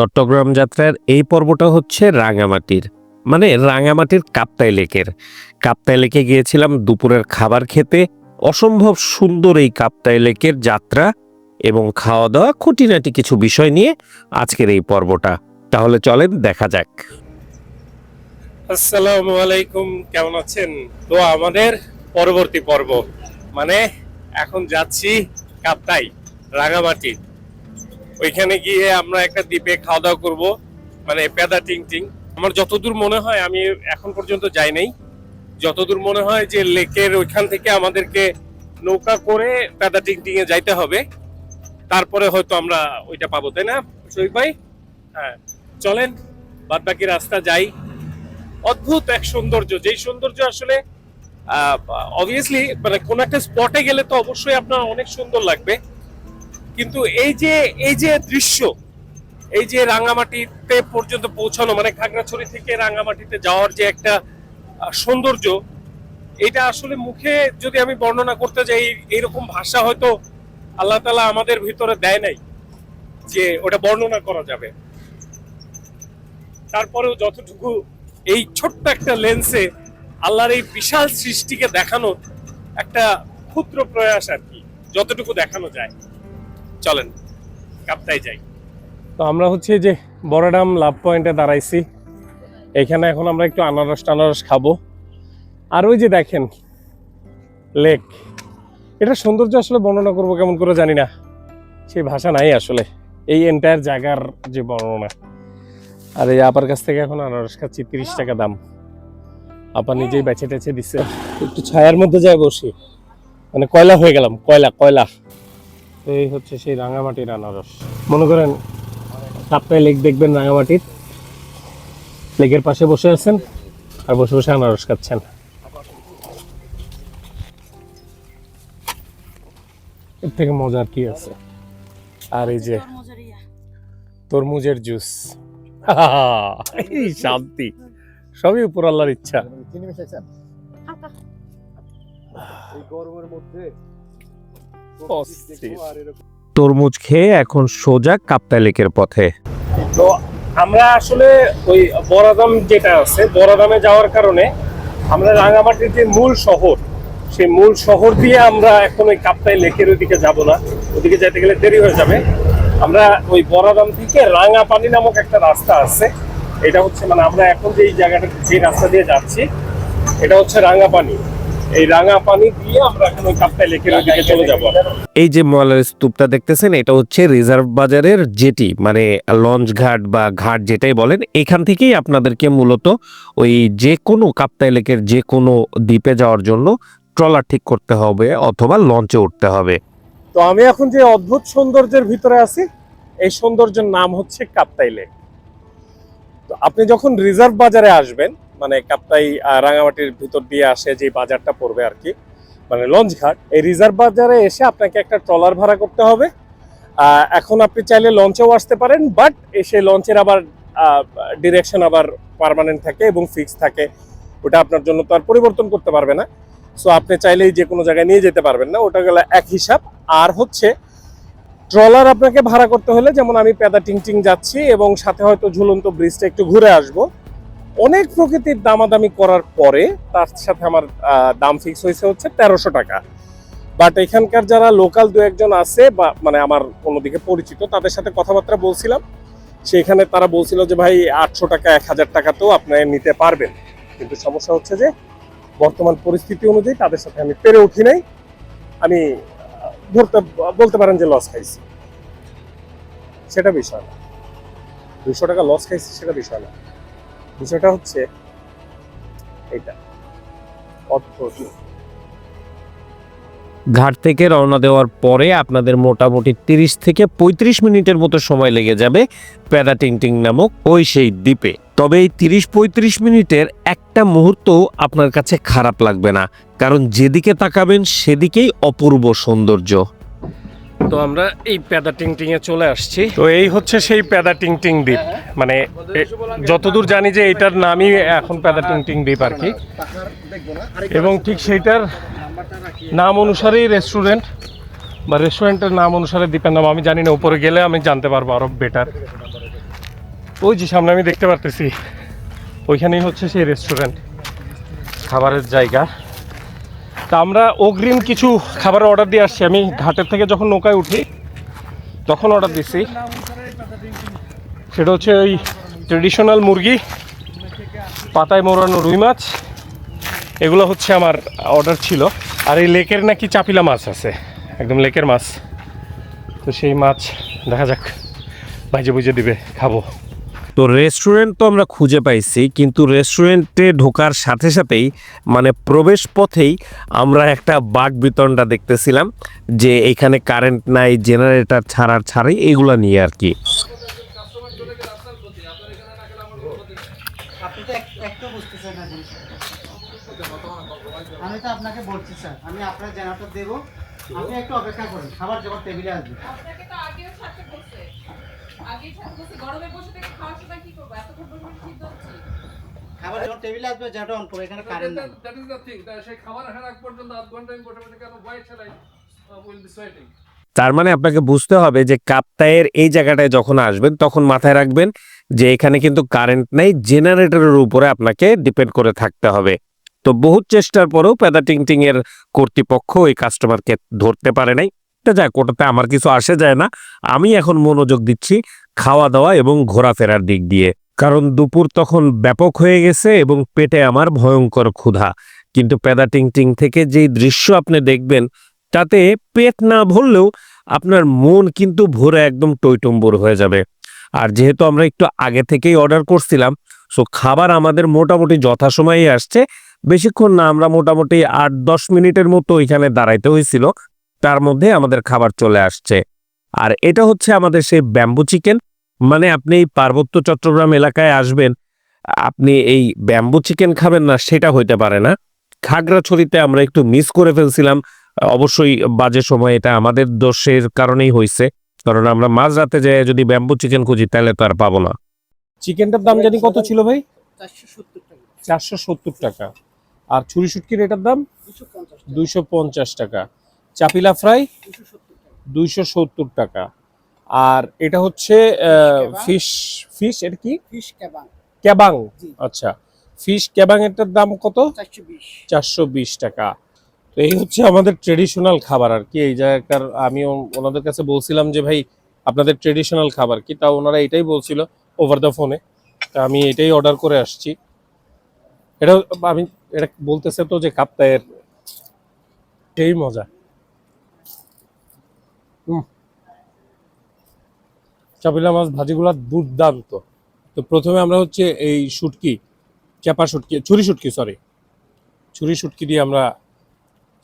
চট্টগ্রাম যাত্রার এই পর্বটা হচ্ছে রাঙামাটির মানে রাঙামাটির কাপ্তাই লেকের। কাপ্তাই লেকে গিয়েছিলাম দুপুরের খাবার খেতে। অসম্ভব সুন্দর এই কাপ্তাই লেকের যাত্রা এবং খাওয়া দাওয়া খুঁটিনাটি কিছু বিষয় নিয়ে আজকের এই পর্বটা। তাহলে চলেন, দেখা যাক। আসসালামু আলাইকুম, কেমন আছেন? তো আমাদের পরবর্তী পর্ব মানে এখন যাচ্ছি কাপ্তাই, রাঙামাটি। ওইখানে গিয়ে আমরা একটা দ্বীপে খাওয়া দাওয়া করব মানে পেদা টিং টিং আমার যতদূর মনে হয়, আমি এখন পর্যন্ত যাই নাই। যতদূর মনে হয় যে লেকের ওইখান থেকে আমাদেরকে নৌকা করে পেদা টিং টিং এ যাইতে হবে। তারপরে হয়তো আমরা ওইটা পাবো, তাই না শহীদ ভাই? হ্যাঁ। চলেন বাদ বাকি রাস্তা যাই। অদ্ভুত এক সৌন্দর্য, যেই সৌন্দর্য আসলে অবভিয়াসলি মানে কোন একটা স্পটে গেলে তো অবশ্যই আপনার অনেক সুন্দর লাগবে। কিন্তু এই যে এই যে দৃশ্য, এই যে রাঙামাটিতে পর্যন্ত পৌঁছানো মানে খাগড়াছড়ি থেকে রাঙামাটিতে যাওয়ার যে একটা সৌন্দর্য, এটা আসলে মুখে যদি আমি বর্ণনা করতে যাই, এইরকম ভাষা হয়তো আল্লাহ তালা আমাদের ভিতরে দেয় নাই যে ওটা বর্ণনা করা যাবে। তারপরেও যতটুকু এই ছোট্ট একটা লেন্সে আল্লাহর এই বিশাল সৃষ্টিকে দেখানোর একটা ক্ষুদ্র প্রয়াস আর কি, যতটুকু দেখানো যায়। চলেন, কাপ্তাই যাই। তো আমরা হচ্ছে যে বড়ডাম লাভ পয়েন্টে দাঁড়াইছি। এখানে এখন আমরা একটু আনারস টানারস খাব। আর ওই যে দেখেন, লেক। এটা সৌন্দর্য আসলে বর্ণনা করব কেমন করে জানি না। সেই ভাষা নাই আসলে, এই এন্টায়ার জায়গার যে বর্ণনা। আর এই আপার কাছ থেকে এখন আনারস খাচ্ছি তিরিশ টাকা দাম। আপা নিজেই বেছে টেছে দিচ্ছে একটু ছায়ার মধ্যে যায় বসি। মানে কয়লা হয়ে গেলাম, কয়লা কয়লা। এই হচ্ছে সেই রাঙামাটির আনারস। মনে করেন কাপ্তায় লেক দেখবেন রাঙামাটির। লেকের পাশে বসে আছেন আর বসে বসে আনারস খাচ্ছেন। এর থেকে মজার কি আছে? আর এই যে তরমুজের জুস। শান্তি। সবই উপর আল্লাহর ইচ্ছা। গরমের মধ্যে তরমুজ খেয়ে এখন সোজা কাপ্তাই লেকের পথে। তো আমরা আসলে ওই বরাদাম যেটা আছে বরাদামে যাওয়ার কারণে আমরা রাঙামাটির যে মূল শহর সেই মূল শহর দিয়ে আমরা এখন ওই কাপ্তাই লেকের ওইদিকে যাব না। ওদিকে যেতে গেলে দেরি হয়ে যাবে। আমরা ওই বরাদাম থেকে রাঙাপানি নামক একটা রাস্তা আছে। এটা হচ্ছে মানে আমরা এখন যে এই জায়গাটা যে রাস্তা দিয়ে যাচ্ছি এটা হচ্ছে রাঙাপানি। এই রাঙাপানি দিয়ে আমরা এখন ওই কাপ্তাই লেকের ওইদিকে চলে যাব। এই যে মলার স্তূপটা দেখতেছেন এটা হচ্ছে রিজার্ভ বাজারের জেটি মানে লঞ্চ ঘাট বা ঘাট যেটাই বলেন এখান থেকেই আপনাদেরকে মূলত ওই যে কোনো কাপ্তাই লেকের যে কোনো দ্বীপে যাওয়ার জন্য ট্রলার ঠিক করতে হবে অথবা লঞ্চে উঠতে হবে। তো আমি এখন যে অদ্ভুত সৌন্দর্যের ভিতরে আছি এই সৌন্দর্যের নাম হচ্ছে কাপ্তাই লেক তো আপনি যখন রিজার্ভ বাজারে আসবেন মানে কাপ্তাই রাঙামাটির ভিতর দিয়ে আসে যে বাজারটা পড়বে আর কি। মানে লঞ্চ ঘাট। এই রিজার্ভ বাজারে এসে আপনাকে একটা ট্রলার ভাড়া করতে হবে। এখন আপনি চাইলে লঞ্চেও আসতে পারেন, বাট এসে লঞ্চের আবার ডিরেকশন আবার পার্মানেন্ট থাকে এবং ফিক্স থাকে। ওটা আপনার জন্য তো আর পরিবর্তন করতে পারবে না। সো আপনি চাইলেই যে কোনো জায়গায় নিয়ে যেতে পারবেন না। ওটা গেল এক হিসাব। আর হচ্ছে, ট্রলার আপনাকে ভাড়া করতে হলে যেমন আমি পেদা টিং টিং যাচ্ছি এবং সাথে হয়তো ঝুলন্ত ব্রিজটা একটু ঘুরে আসব। অনেক প্রকৃতির দামাদামি করার পরে তার সাথে আমার দাম ফিক্স হয়েছে হচ্ছে তেরোশো টাকা। বাট এখানকার যারা লোকাল দু একজন আছে বা মানে আমার অন্যদিকে পরিচিত, তাদের সাথে কথাবার্তা বলছিলাম। সেখানে তারা বলছিল যে, ভাই, আটশো টাকা, এক হাজার টাকাতেও আপনি নিতে পারবেন। কিন্তু সমস্যা হচ্ছে যে, বর্তমান পরিস্থিতি অনুযায়ী তাদের সাথে আমি পেরে উঠি নাই। আমি ধরতে, বলতে পারেন যে লস খাইছি। সেটা বিষয় না। দুশো টাকা লস খাইছি সেটা বিষয় না। বিষয়টা হচ্ছে এটা অদ্ভুত। ঘাট থেকে রওনা দেওয়ার পরে আপনাদের মোটামুটি তিরিশ থেকে পঁয়ত্রিশ মিনিটের মতো সময় লেগে যাবে প্যারাটিংটিং নামক ওই সেই দ্বীপে। তবে এই তিরিশ পঁয়ত্রিশ মিনিটের একটা মুহূর্ত আপনার কাছে খারাপ লাগবে না, কারণ যেদিকে তাকাবেন সেদিকেই অপূর্ব সৌন্দর্য। তো আমরা এই প্যাদা এ চলে আসছি। তো এই হচ্ছে সেই প্যাদা টিং টিং দ্বীপ। মানে যতদূর জানি যে এটার নামই এখন প্যাদা টিং টিং দ্বীপ আর কি। এবং ঠিক সেইটার নাম অনুসারেই রেস্টুরেন্ট বা রেস্টুরেন্টের নাম অনুসারে দ্বীপের নাম, আমি জানি না, উপরে গেলে আমি জানতে পারব আরও বেটার ওই যে সামনে আমি দেখতে পারতেছি, ওইখানেই হচ্ছে সেই রেস্টুরেন্ট খাবারের জায়গা। তা আমরা অগ্রিম কিছু খাবারের অর্ডার দিয়ে আসছি। আমি ঘাটের থেকে যখন নৌকায় উঠি, তখন অর্ডার দিছি। সেটা হচ্ছে ওই ট্রেডিশনাল মুরগি, পাতায় মোড়ানো রুই মাছ। এগুলো হচ্ছে আমার অর্ডার ছিল। আর এই লেকের নাকি চাপিলা মাছ আছে, একদম লেকের মাছ। তো সেই মাছ দেখা যাক ভাইজে বুঝে দিবে, খাব। তো রেস্টুরেন্ট তো আমরা খুঁজে পাইছি কিন্তু রেস্টুরেন্টে ঢোকার সাথে সাথেই মানে প্রবেশ পথেই আমরা একটা বাঘ বিতরণটা দেখতেছিলাম যে এখানে কারেন্ট নাই জেনারেটর ছাড়ার ছাড়াই এগুলা নিয়ে আর কি। আমি তো আপনাকে বলছি স্যার আমি আপনার জেনারেটর দেবো। আপনি একটু অপেক্ষা করুন খাবার যখন টেবিলে আসবে। আপনাকে তো আগেও খাবার যখন টেবিলে আসবে জেনারেটর অন করব এখানে কারেন্ট নেই। দ্যাট ইজ দ্য থিং সেই খাবার আসার আগ পর্যন্ত আধ ঘণ্টা আমি বসে বসে কেন হোয়াইট ছাড়াই উইল বি সোয়েটিং তার মানে আপনাকে বুঝতে হবে যে কাপ্তায়ের এই জায়গাটায় যখন আসবেন তখন মাথায় রাখবেন যে এখানে কিন্তু কারেন্ট নাই জেনারেটরের উপরে আপনাকে ডিপেন্ড করে থাকতে হবে। তো বহুত চেষ্টার পরেও পেদা টিং টিং এর কর্তৃপক্ষ ওই কাস্টমারকে ধরতে পারে নাই। তা যাক ওটাতে আমার কিছু আসে যায় না। আমি এখন মনোযোগ দিচ্ছি খাওয়া দাওয়া এবং ঘোরাফেরার দিক দিয়ে। কারণ দুপুর তখন ব্যাপক হয়ে গেছে এবং পেটে আমার ভয়ঙ্কর ক্ষুধা। কিন্তু পেদা টিং টিং থেকে যেই দৃশ্য আপনি দেখবেন, তাতে পেট না ভরলেও আপনার মন কিন্তু ভরে একদম টইটম্বর হয়ে যাবে। আর যেহেতু আমরা একটু আগে থেকেই অর্ডার করছিলাম, সো খাবার আমাদের মোটামুটি যথাসময়ে আসছে। বেশিক্ষণ না, আমরা মোটামুটি আট দশ মিনিটের মতো এখানে দাঁড়াইতে হয়েছিল। তার মধ্যে আমাদের খাবার চলে আসছে। আর এটা হচ্ছে আমাদের সেই ব্যাম্বু চিকেন। মানে আপনি এই পার্বত্য চট্টগ্রাম এলাকায় আসবেন আপনি এই ব্যাম্বু চিকেন খাবেন না সেটা হইতে পারে না। খাগড়াছড়িতে আমরা একটু মিস করে ফেলছিলাম। অবশ্যই বাজে সময় এটা আমাদের দোষের কারণেই হয়েছে কারণ আমরা মাঝরাতে যাই যদি ব্যাম্বু চিকেন খুঁজি তাহলে তো আর পাবো না। চিকেনটার দাম জানি কত ছিল ভাই? চারশো সত্তর টাকা। চারশো সত্তর টাকা আর ছুরি শুটকির এটার দাম? দুইশো পঞ্চাশ টাকা। চাপিলা ফ্রাই দুইশো সত্তর টাকা। আর এটা হচ্ছে ফিশ ফিশ এটা কি? ফিশ ক্যাবাং ক্যাবাং আচ্ছা ফিশ ক্যাবাং এটার দাম কত? চারশো বিশ। টাকা। তো এই হচ্ছে আমাদের ট্রেডিশনাল খাবার আর কি। এই জায়গাকার আমি ওনাদের কাছে বলছিলাম যে ভাই আপনাদের ট্রেডিশনাল খাবার কি? তা ওনারা এটাই বলছিল ওভার দ্য ফোনে তা আমি এটাই অর্ডার করে আসছি। এটা আমি এটা বলতেছে তো যে কাপ্তায়ের সেই মজা। চাপিলা মাছ ভাজিগুলা দুর্দান্ত। তো প্রথমে আমরা হচ্ছে এই শুটকি চাপা শুটকি, ছুরি শুটকি সরি ছুরি শুটকি দিয়ে আমরা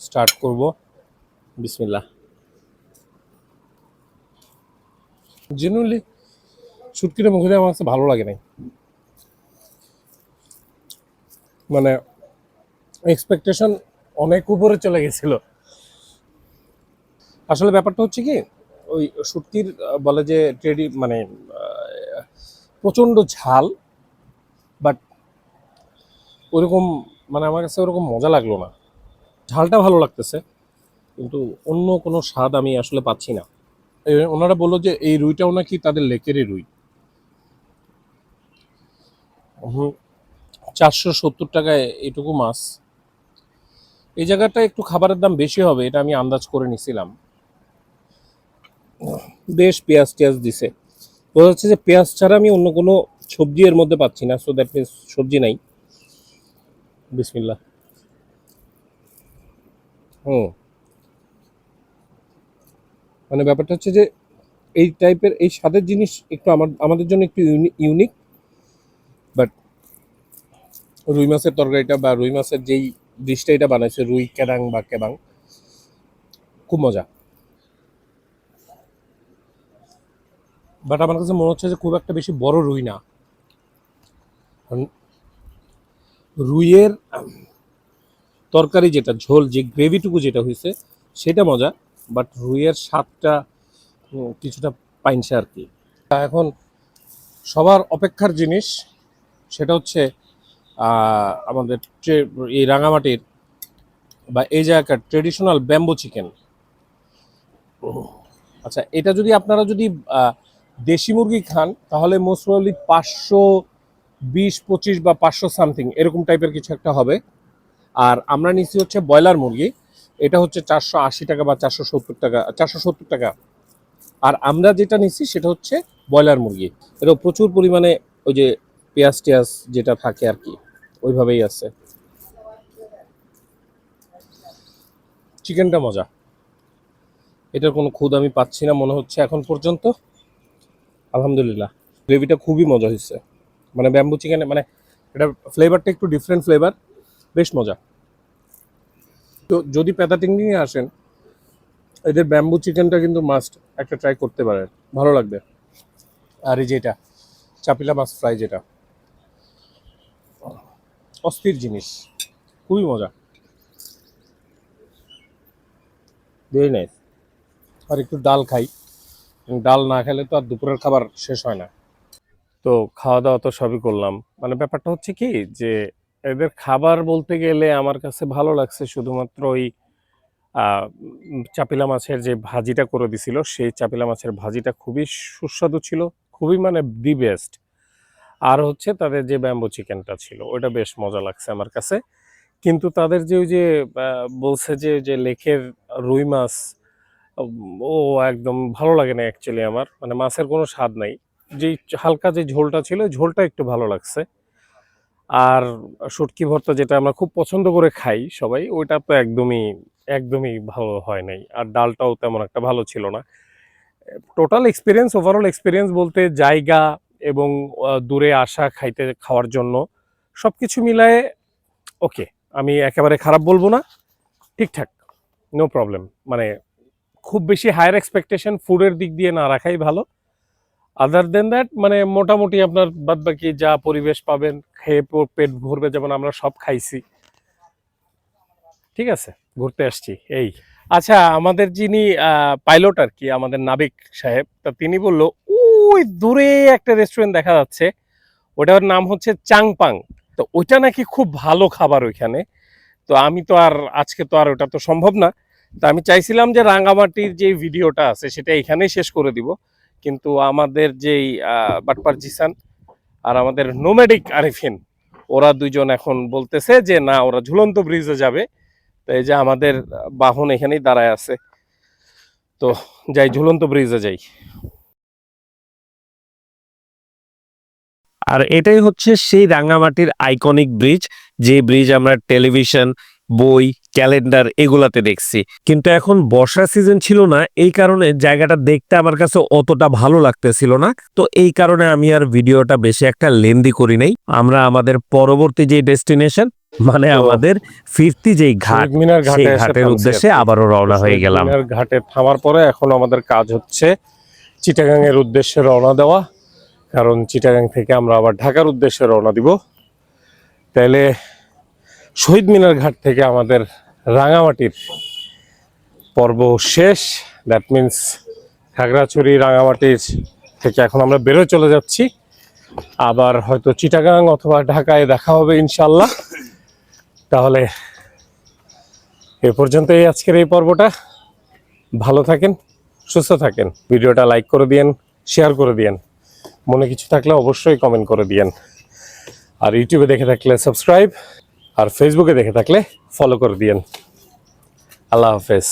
স্টার্ট করব। বিসমিল্লা জেনুইনলি শুটকিটা মুখে দিয়ে আমার ভালো লাগে নাই। মানে এক্সপেকটেশন অনেক উপরে চলে গেছিল। আসলে ব্যাপারটা হচ্ছে কি, ওই শুটকির বলে যে ট্রেডি মানে প্রচণ্ড ঝাল, বাট ওরকম মানে আমার কাছে ওরকম মজা লাগল না। ঝালটা ভালো লাগতেছে, কিন্তু অন্য কোনো স্বাদ আমি আসলে পাচ্ছি না। ওনারা বলল যে এই রুইটাও নাকি তাদের লেকেরই রুই। চারশো সত্তর টাকায় এটুকু মাছ। এই জায়গাটা একটু খাবারের দাম বেশি হবে, এটা আমি আন্দাজ করে নিছিলাম। বেশ পেঁয়াজ টেয়াজ দিছে। বোঝা যাচ্ছে যে পেঁয়াজ ছাড়া আমি অন্য কোনো সবজি এর মধ্যে পাচ্ছি না সো দ্যাট মিনস সবজি নাই। বিসমিল্লাহ। হুম। মানে ব্যাপারটা হচ্ছে যে এই টাইপের এই স্বাদের জিনিস একটু আমার, আমাদের জন্য একটু ইউনিক বাট রুই মাছের তরকারিটা বা রুই মাছের যেই ডিশটা এটা বানাইছে, রুই ক্যারাং বা কেবাং, খুব মজা। বাট আমার কাছে মনে হচ্ছে যে খুব একটা বেশি বড় রুই না। রুইয়ের তরকারি যেটা, ঝোল, যে গ্রেভিটুকু যেটা হয়েছে সেটা মজা, বাট রুইয়ের স্বাদটা কিছুটা পাইনছে আর কি। এখন সবার অপেক্ষার জিনিস, সেটা হচ্ছে আমাদের এই রাঙামাটির বা এই জায়গাকার ট্রেডিশনাল ব্যাম্বো চিকেন আচ্ছা এটা যদি আপনারা যদি দেশি মুরগি খান, তাহলে মোস্ট প্রবলি পাঁচশো বিশ, পঁচিশ বা পাঁচশো সামথিং এরকম টাইপের কিছু একটা হবে। আর আমরা নিচ্ছি হচ্ছে ব্রয়লার মুরগি, এটা হচ্ছে চারশো আশি টাকা বা চারশো সত্তর টাকা, চারশো সত্তর টাকা। আর আমরা যেটা নিচ্ছি, সেটা হচ্ছে ব্রয়লার মুরগি। এটা প্রচুর পরিমাণে ওই যে পেঁয়াজ টেয়াজ যেটা থাকে আর কি, ওইভাবেই আছে। চিকেনটা মজা। এটার কোনো খুদ আমি পাচ্ছি না, মনে হচ্ছে এখন পর্যন্ত। আলহামদুলিল্লাহ। গ্রেভিটা খুবই মজা হয়েছে। মানে ব্যাম্বু চিকেনে মানে এটা ফ্লেভারটা একটু ডিফারেন্ট ফ্লেভার বেশ মজা। তো যদি পেতা নিয়ে আসেন, এদের ব্যাম্বু চিকেনটা কিন্তু মাস্ট একটা ট্রাই করতে পারেন। ভালো লাগবে। আর এই যেটা, চাপিলা মাছ ফ্রাই যেটা। অস্থির জিনিস। খুবই মজা। ভেরি নাইস আর একটু ডাল খাই। ডাল না খেলে তো আর দুপুরের খাবার শেষ হয় না। তো খাওয়া দাওয়া তো সবই করলাম। মানে ব্যাপারটা হচ্ছে কি যে, এদের খাবার বলতে গেলে আমার কাছে ভালো লাগছে শুধুমাত্র ওই চাপিলা মাছের যে ভাজিটা করে দিছিল, সেই চাপিলা মাছের ভাজিটা খুবই সুস্বাদু ছিল, খুবই মানে দি বেস্ট। আর হচ্ছে তাদের যে ব্যাম্বো চিকেনটা ছিল ওটা বেশ মজা লাগছে আমার কাছে। কিন্তু তাদের যে ওই যে বলছে যে যে লেকের রুই মাছ ও একদম ভালো লাগে না অ্যাকচুয়ালি আমার। মানে মাছের কোনো স্বাদ নাই। যেই হালকা যে ঝোলটা ছিল ঝোলটা একটু ভালো লাগছে। আর শুটকি ভর্তা যেটা আমরা খুব পছন্দ করে খাই সবাই, ওইটা তো একদমই একদমই ভালো হয় নাই। আর ডালটাও তেমন একটা ভালো ছিল না। টোটাল এক্সপিরিয়েন্স ওভারঅল এক্সপিরিয়েন্স বলতে জায়গা এবং দূরে আসা, খাইতে, খাওয়ার জন্য সব কিছু মিলায়ে ওকে আমি একেবারে খারাপ বলব না। ঠিকঠাক নো প্রবলেম মানে খুব বেশি হায়ার এক্সপেকটেশন ফুডের দিক দিয়ে না রাখাই ভালো। আদার দেন দ্যাট মানে মোটামুটি আপনার বাদবাকি যা পরিবেশ পাবেন, খেয়ে পেট ভরবে, যেমন আমরা সব খাইছি। ঠিক আছে, ঘুরতে আসছি, এই। আচ্ছা আমাদের যিনি পাইলট আর কি, আমাদের নাবিক সাহেব, তা তিনি বলল ওই দূরে একটা রেস্টুরেন্ট দেখা যাচ্ছে, ওটার নাম হচ্ছে চাংপাং। তো ওইটা নাকি খুব ভালো খাবার ওইখানে। তো আমি তো আর, আজকে তো আর ওটা তো সম্ভব না। তো আমি চাইছিলাম যে রাঙ্গামাটির যে ভিডিওটা আছে সেটা এখানেই শেষ করে দিব। কিন্তু আমাদের যেই বাটপার জিসান আর আমাদের নোমেডিক আরিফিন, ওরা দুইজন এখন বলতেছে যে না, ওরা ঝুলন্ত ব্রিজে যাবে। তো এই যে আমাদের বাহন এখানেই দাঁড়ায় আছে। তো যাই, ঝুলন্ত ব্রিজে যাই। আর এটাই হচ্ছে সেই রাঙামাটির আইকনিক ব্রিজ যে ব্রিজ আমরা টেলিভিশন বই ক্যালেন্ডার এগুলাতে দেখছি। কিন্তু এখন বর্ষা সিজন ছিল না এই কারণে জায়গাটা দেখতে আমার কাছে অতটা ভালো লাগতেছিল না। তো এই কারণে আমি আর ভিডিওটা বেশি একটা লেন্দি করি নাই। আমরা আমাদের পরবর্তী যে ডেস্টিনেশন মানে আমাদের ফিরতি যেই ঘাট মিনার সেই ঘাটের উদ্দেশ্যে আবারও রওনা হয়ে গেলাম। ঘাটে থামার পরে এখন আমাদের কাজ হচ্ছে চিটাগাং এর উদ্দেশ্যে রওনা দেওয়া। কারণ চিটাগাং থেকে আমরা আবার ঢাকার উদ্দেশ্যে রওনা দিব। তাইলে শহীদ মিনার ঘাট থেকে আমাদের রাঙামাটির পর্ব শেষ। দ্যাট মিন্স খাগড়াছড়ি রাঙামাটির থেকে এখন আমরা বেরোয় চলে যাচ্ছি। আবার হয়তো চিটাগাং অথবা ঢাকায় দেখা হবে ইনশাল্লাহ তাহলে এ পর্যন্তই আজকের এই পর্বটা। ভালো থাকেন, সুস্থ থাকেন। ভিডিওটা লাইক করে দিয়েন শেয়ার করে দিয়েন। মনে কিছু থাকলে অবশ্যই কমেন্ট করে দিয়েন। আর ইউটিউবে দেখে থাকলে সাবস্ক্রাইব আর ফেসবুকে দেখে থাকলে ফলো করে দিয়েন। আল্লাহ হাফেজ।